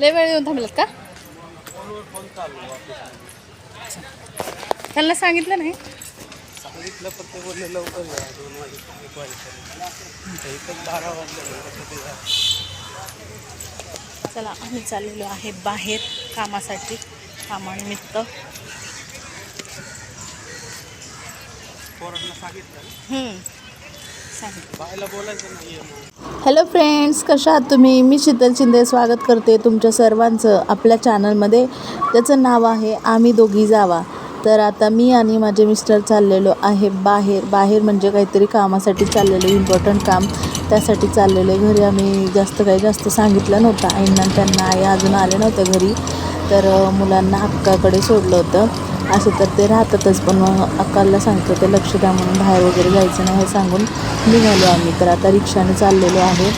लय वेळ येऊन थांबलात का? त्यांना सांगितलं नाही? सांगितलं पण ते बोलले लवकर या दोन एक वाजेपर्यंत. इथं बारा वाजले. चला आम्ही चाललेलो आहे बाहेर कामासाठी कामानिमित्त. पोरांना सांगितलं हॅलो फ्रेंड्स कशा आहात तुम्ही? मी शीतल शिंदे स्वागत करते तुमच्या सर्वांचं आपल्या चॅनलमध्ये त्याचं नाव आहे आम्ही दोघी जावा. तर आता मी आणि माझे मिस्टर चाललेलो आहे बाहेर. बाहेर म्हणजे काहीतरी कामासाठी चाललेलो इम्पॉर्टंट काम. त्यासाठी चाललेले घरी. आम्ही जास्त काही जास्त सांगितलं नव्हतं. आईंना त्यांना. आई अजून आले नव्हते घरी. तर मुलांना अक्काकडे सोडलं होतं. असं तर ते राहतातच पण मग अक्काला सांगतो ते लक्ष द्या म्हणून बाहेर वगैरे जायचं नाही हे सांगून निघालो आम्ही. तर आता रिक्षाने चाललेलो आहे.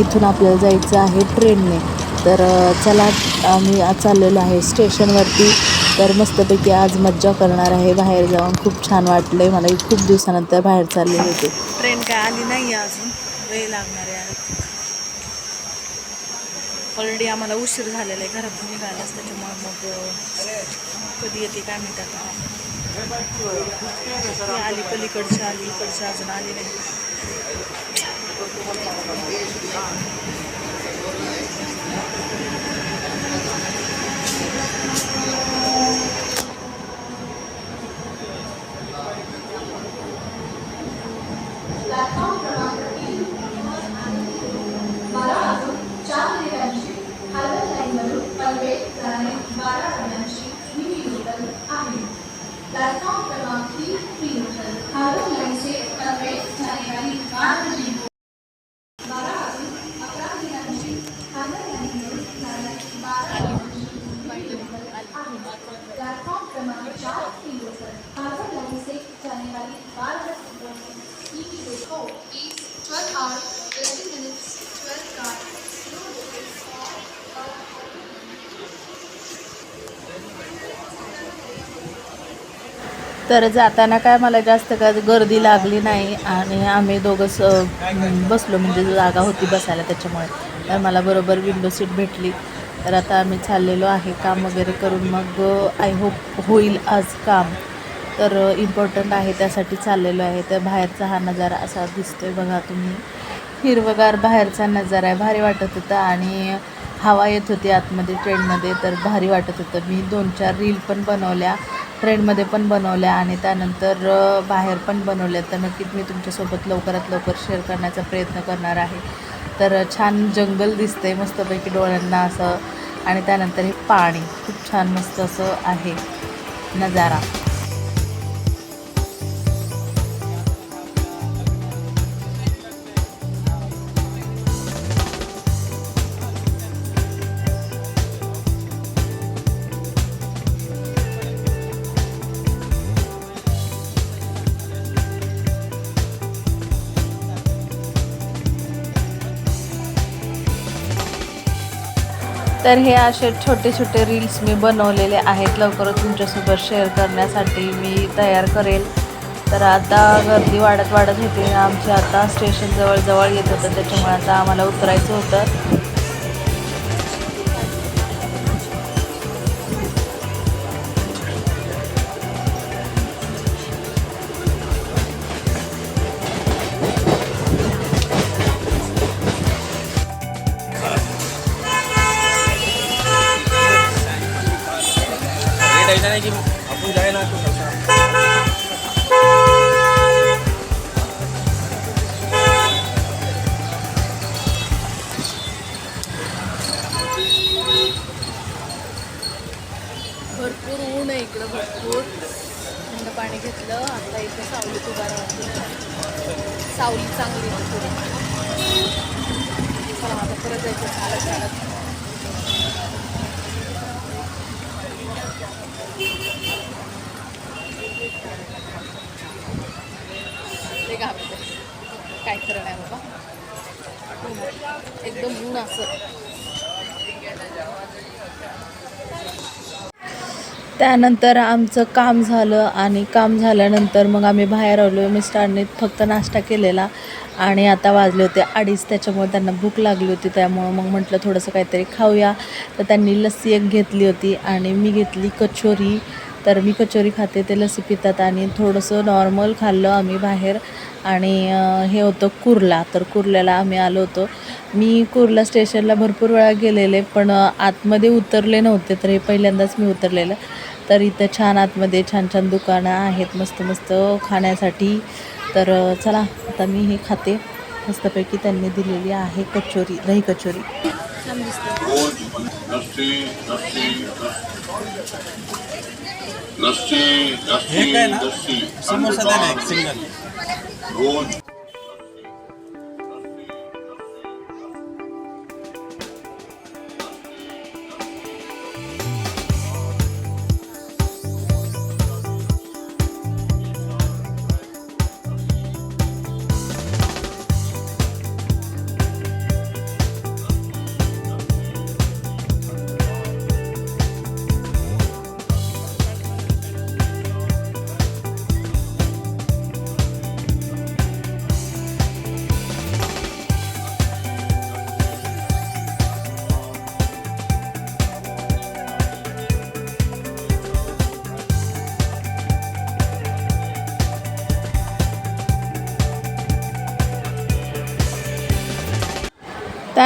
इथून आपल्याला जायचं आहे ट्रेनने. तर चला आम्ही चाललेलो आहे स्टेशनवरती. तर मस्तपैकी आज मज्जा करणार आहे. बाहेर जाऊन खूप छान वाटलं आहे मला. खूप दिवसानंतर बाहेर चालले होते. ट्रेन काय आली नाही अजून. वेळ लागणार आहे ऑलरेडी आम्हाला उशीर झालेला आहे घरातून निघालाच त्याच्यामुळे मग कधी येते काय माहिती आता. ती आली पलीकडची आली इकडची अजून आली नाही. बारा तर जाताना काय मला जास्त काय गर्दी लागली नाही आणि आम्ही दोघंच स बसलो म्हणजे जागा होती बसायला त्याच्यामुळे. तर मला बरोबर विंडो सीट भेटली. तर आता आम्ही चाललेलो आहे काम वगैरे करून. मग आय होप होईल आज काम. तर इम्पॉर्टंट आहे त्यासाठी चाललेलो आहे. तर बाहेरचा हा नजारा असा दिसतोय बघा तुम्ही. हिरवगार बाहेरचा नजारा आहे. भारी वाटत होता आणि हवा येत होती आतमध्ये ट्रेनमध्ये तर भारी वाटत होतं. मी दोन चार रील पण बनवल्या. ट्रेनमध्ये पण बनवल्या आणि त्यानंतर बाहेर पण बनवल्या. तर नक्कीच मी तुमच्यासोबत लवकरात लवकर शेअर करण्याचा प्रयत्न करणार आहे. तर छान जंगल दिसतंय मस्तपैकी डोळ्यांना असं. आणि त्यानंतर हे पाणी खूप छान मस्त असं आहे. नजारा. तर हे असे छोटे छोटे रील्स मी बनवलेले आहेत. लवकरच तुमच्यासोबत शेअर करण्यासाठी मी तयार करेल. तर आता गर्दी वाढत वाढत होती आमची आता स्टेशन जवळजवळ येत होतं. त्याच्यामुळे आता आम्हाला उतरायचं होतं. रेट ऐसा नाही की आपण जाय ना तो भरपूर ऊन आहे इकडं भरपूर. थंड पाणी घेतलं आता इथं सावलीत उभा राहतो सावली चांगली आहे पुढे चला आता परत जायचं चालत चालत ते घाबरते. काय खरं नाही बाबा. एकदम ऊन असं. त्यानंतर आमचं काम झालं आणि काम झाल्यानंतर मग आम्ही बाहेर आलो. मिस्टरांनी फक्त नाश्ता केलेला आणि आता वाजले होते अडीच. त्याच्यामुळे त्यांना भूक लागली होती. त्यामुळं मग म्हटलं थोडंसं काहीतरी खाऊया. तर त्यांनी लस्सी एक घेतली होती आणि मी घेतली कचोरी. तर मी कचोरी खाते ते लसी पितात आणि थोडंसं नॉर्मल खाल्लं आम्ही बाहेर. आणि हे होतं कुर्ला. तर कुर्ल्याला आम्ही आलो होतो. मी कुर्ला स्टेशनला भरपूर वेळा गेलेले पण आतमध्ये उतरले नव्हते तर हे पहिल्यांदाच मी उतरलेलं. तर इथं छान आतमध्ये छान छान दुकानं आहेत मस्त मस्त खाण्यासाठी. तर चला आता मी हे खाते. मस्तपैकी त्यांनी दिलेली आहे कचोरी दही कचोरी. लस्सी लस्सी लस्सी समोसा द्या ना एक सिंगल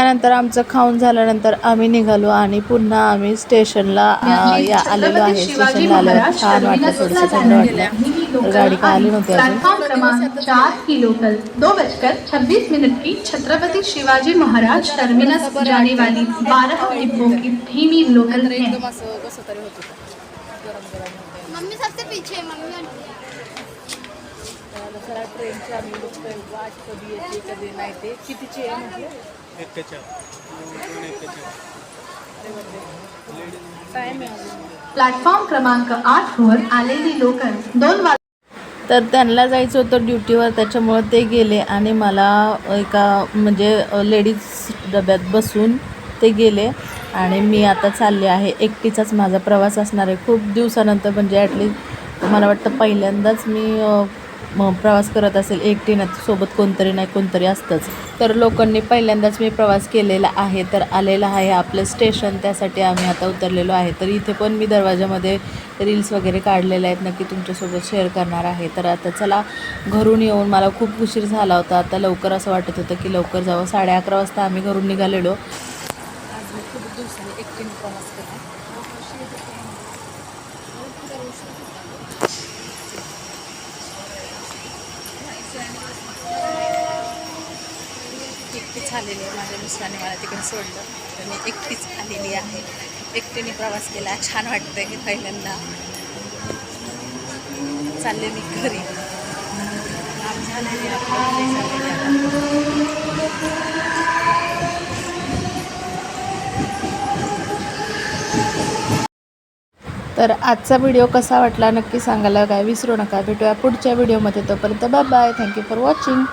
त्यानंतर आमचं खाऊन झाल्यानंतर आम्ही निघालो आणि पुन्हा आम्ही स्टेशनला आलेलो आहे. स्टेशनला आल्यावर छान वाटलं थोडंसं थंड वाटलं. गाडी काय आली नव्हती अजून? प्लेटफॉर्म क्रमांक चार की लोकल दो बजकर छब्बीस मिनट की छत्रपति शिवाजी महाराज टर्मिनस जाने वाली बारह डिब्बों की धीमी लोकल है होते. मम्मी सबसे पीछे मम्मी ट्रेनची आम्ही वाट कधी येते कधी नाही ते. कितीची आहे म्हटलं प्लॅटफॉर्म क्रमांक आठ वर आलेली लोकल दोन वाज तर त्यांना जायचं होतं ड्युटीवर त्याच्यामुळं ते गेले आणि मला एका म्हणजे लेडीज डब्यात बसून ते गेले आणि मी आता चालले आहे. एकटीचाच माझा प्रवास असणार आहे. खूप दिवसानंतर म्हणजे ॲटलिस्ट मला वाटतं पहिल्यांदाच मी मग प्रवास करत असेल एकटीनं सोबत कोणतरी नाही कोणतरी असतंच. तर लोकांनी पहिल्यांदाच मी प्रवास केलेला आहे तर आलेला आहे आपलं स्टेशन त्यासाठी आम्ही आता उतरलेलो आहे. तर इथे पण मी दरवाजामध्ये रील्स वगैरे काढलेले आहेत नक्की तुमच्यासोबत शेअर करणार आहे. तर आता चला घरून येऊन मला खूप उशीर झाला होता. आता लवकर असं वाटत होतं की लवकर जावं. साडे अकरा वाजता आम्ही घरून निघालेलो. आज मी खूप दिवसांनी एकटीनं प्रवास केला. एकटीच आलेली आहे. माझ्या मिस्टरांनी मला तिकडे सोडलं. तर मी एकटीच आलेली आहे. एकटीने प्रवास केला. छान वाटतं की पहिल्यांदा. चालले मी घरी. तर आजचा व्हिडिओ कसा वाटला नक्की सांगायला काय विसरू नका. भेटूया पुढच्या व्हिडिओमध्ये. तोपर्यंत bye bye. Thank you for watching